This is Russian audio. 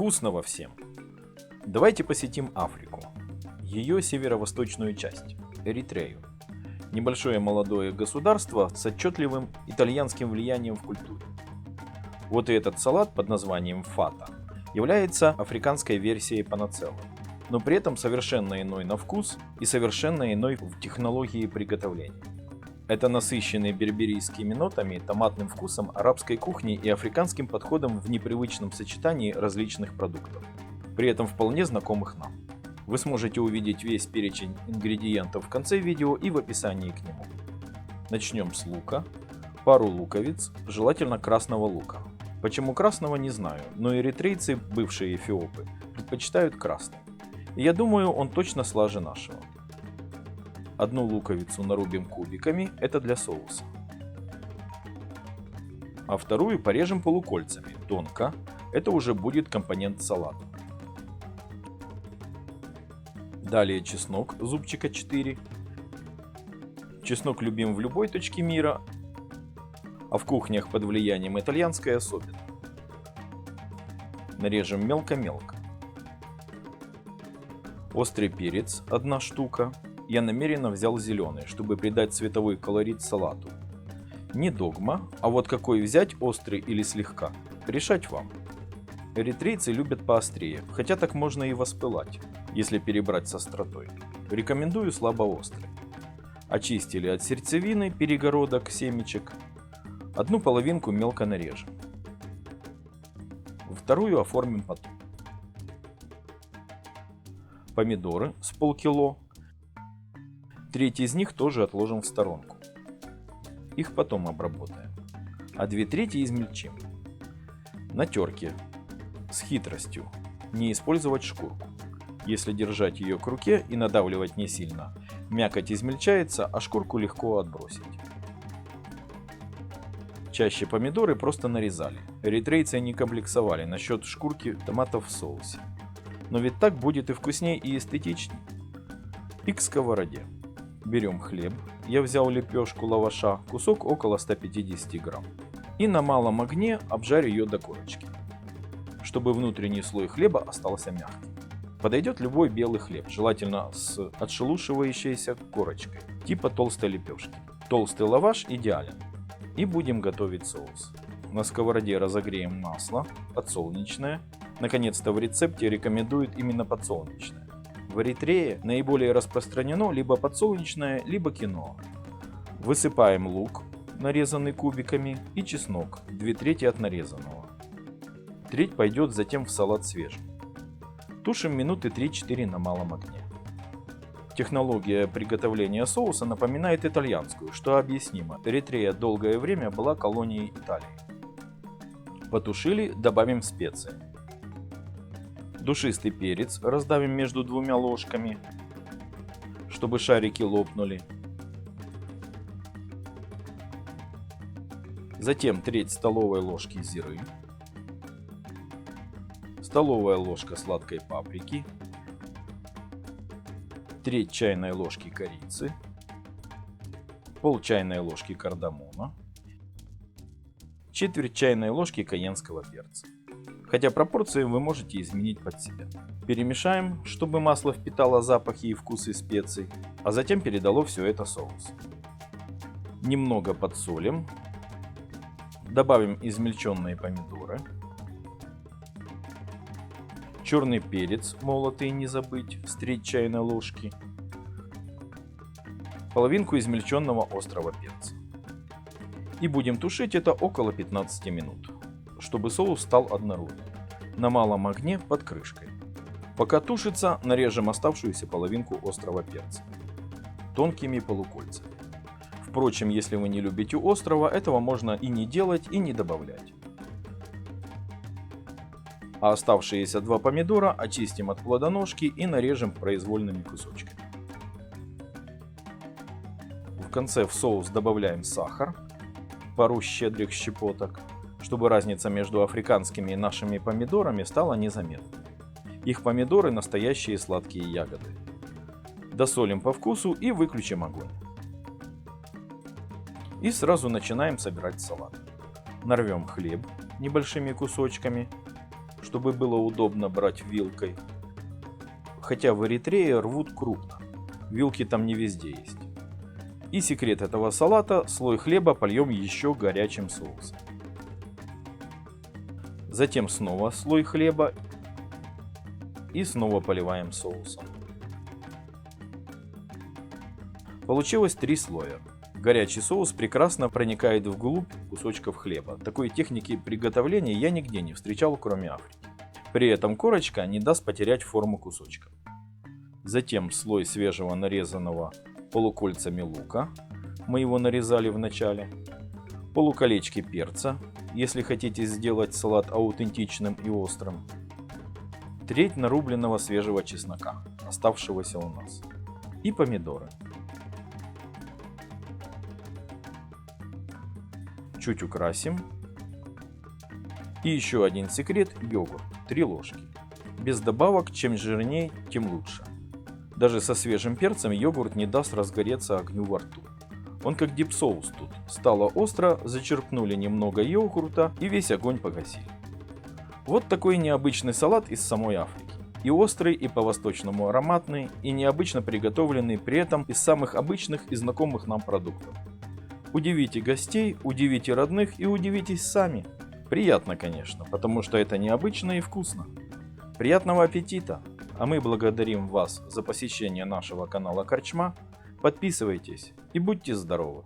Вкусного всем! Давайте посетим Африку. Ее северо-восточную часть – Эритрею. Небольшое молодое государство с отчетливым итальянским влиянием в культуре. Вот и этот салат под названием фата является африканской версией панацеллы, но при этом совершенно иной на вкус и совершенно иной в технологии приготовления. Это насыщенный берберийскими нотами, томатным вкусом арабской кухни и африканским подходом в непривычном сочетании различных продуктов, при этом вполне знакомых нам. Вы сможете увидеть весь перечень ингредиентов в конце видео и в описании к нему. Начнем с лука, пару луковиц, желательно красного лука. Почему красного не знаю, но эритрейцы, бывшие эфиопы, предпочитают красный. И я думаю, он точно слаже нашего. Одну луковицу нарубим кубиками, это для соуса. А вторую порежем полукольцами, тонко, это уже будет компонент салата. Далее чеснок, зубчика 4. Чеснок любим в любой точке мира, а в кухнях под влиянием итальянской особенно. Нарежем мелко-мелко. Острый перец, одна штука, я намеренно взял зеленый, чтобы придать цветовой колорит салату. Не догма, а вот какой взять, острый или слегка, решать вам. Эритрейцы любят поострее, хотя так можно и воспылать, если перебрать с остротой. Рекомендую слабоострый. Очистили от сердцевины, перегородок, семечек. Одну половинку мелко нарежем. Вторую оформим потом. Помидоры с полкило Треть из них тоже отложим в сторонку. Их потом обработаем. А две трети измельчим. На терке. С хитростью. Не использовать шкурку. Если держать ее к руке и надавливать не сильно, мякоть измельчается, а шкурку легко отбросить. Чаще помидоры просто нарезали. Эритрейцы не комплексовали насчет шкурки томатов в соусе. Но ведь так будет и вкуснее, и эстетичнее. И к сковороде. Берем хлеб, я взял лепешку лаваша, кусок около 150 грамм. И на малом огне обжарю ее до корочки, чтобы внутренний слой хлеба остался мягким. Подойдет любой белый хлеб, желательно с отшелушивающейся корочкой, типа толстой лепешки. Толстый лаваш идеален. И будем готовить соус. На сковороде разогреем масло, подсолнечное. Наконец-то в рецепте рекомендуют именно подсолнечное. В Эритрее наиболее распространено либо подсолнечное, либо кино. Высыпаем лук, нарезанный кубиками, и чеснок, 2 трети от нарезанного. Треть пойдет затем в салат свежий. Тушим минуты 3-4 на малом огне. Технология приготовления соуса напоминает итальянскую, что объяснимо. Эритрея долгое время была колонией Италии. Потушили, добавим специи. Душистый перец раздавим между двумя ложками, чтобы шарики лопнули. Затем треть столовой ложки зиры, столовая ложка сладкой паприки, треть чайной ложки корицы, пол чайной ложки кардамона, четверть чайной ложки каенского перца хотя пропорции вы можете изменить под себя. Перемешаем, чтобы масло впитало запахи и вкусы специй, а затем передало все это соус. Немного подсолим, добавим измельченные помидоры, черный перец молотый не забыть с 3 чайной ложки, половинку измельченного острого перца. И будем тушить это около 15 минут чтобы соус стал однородным. На малом огне под крышкой. Пока тушится, нарежем оставшуюся половинку острого перца. Тонкими полукольцами. Впрочем, если вы не любите острого, этого можно и не делать, и не добавлять. А оставшиеся два помидора очистим от плодоножки и нарежем произвольными кусочками. В конце в соус добавляем сахар, пару щедрых щепоток, чтобы разница между африканскими и нашими помидорами стала незаметной. Их помидоры настоящие сладкие ягоды. Досолим по вкусу и выключим огонь. И сразу начинаем собирать салат. Нарвем хлеб небольшими кусочками. чтобы было удобно брать вилкой. Хотя в Эритрее рвут крупно. Вилки там не везде есть. И секрет этого салата – слой хлеба польем еще горячим соусом. Затем снова слой хлеба и снова поливаем соусом. Получилось три слоя. Горячий соус прекрасно проникает вглубь кусочков хлеба. Такой техники приготовления я нигде не встречал, кроме Африки. При этом корочка не даст потерять форму кусочка. Затем слой свежего нарезанного полукольцами лука. Мы его нарезали в начале. Полуколечки перца, если хотите сделать салат аутентичным и острым. Треть нарубленного свежего чеснока, оставшегося у нас. И помидоры. Чуть украсим. И еще один секрет – йогурт. 3 ложки. Без добавок, чем жирнее, тем лучше. Даже со свежим перцем йогурт не даст разгореться огню во рту. Он как дипсоус тут. Стало остро, зачерпнули немного йогурта и весь огонь погасили. Вот такой необычный салат из самой Африки. И острый, и по-восточному ароматный, и необычно приготовленный при этом из самых обычных и знакомых нам продуктов. Удивите гостей, удивите родных и удивитесь сами. Приятно, конечно, потому что это необычно и вкусно. Приятного аппетита! А мы благодарим вас за посещение нашего канала Корчма. Подписывайтесь и будьте здоровы!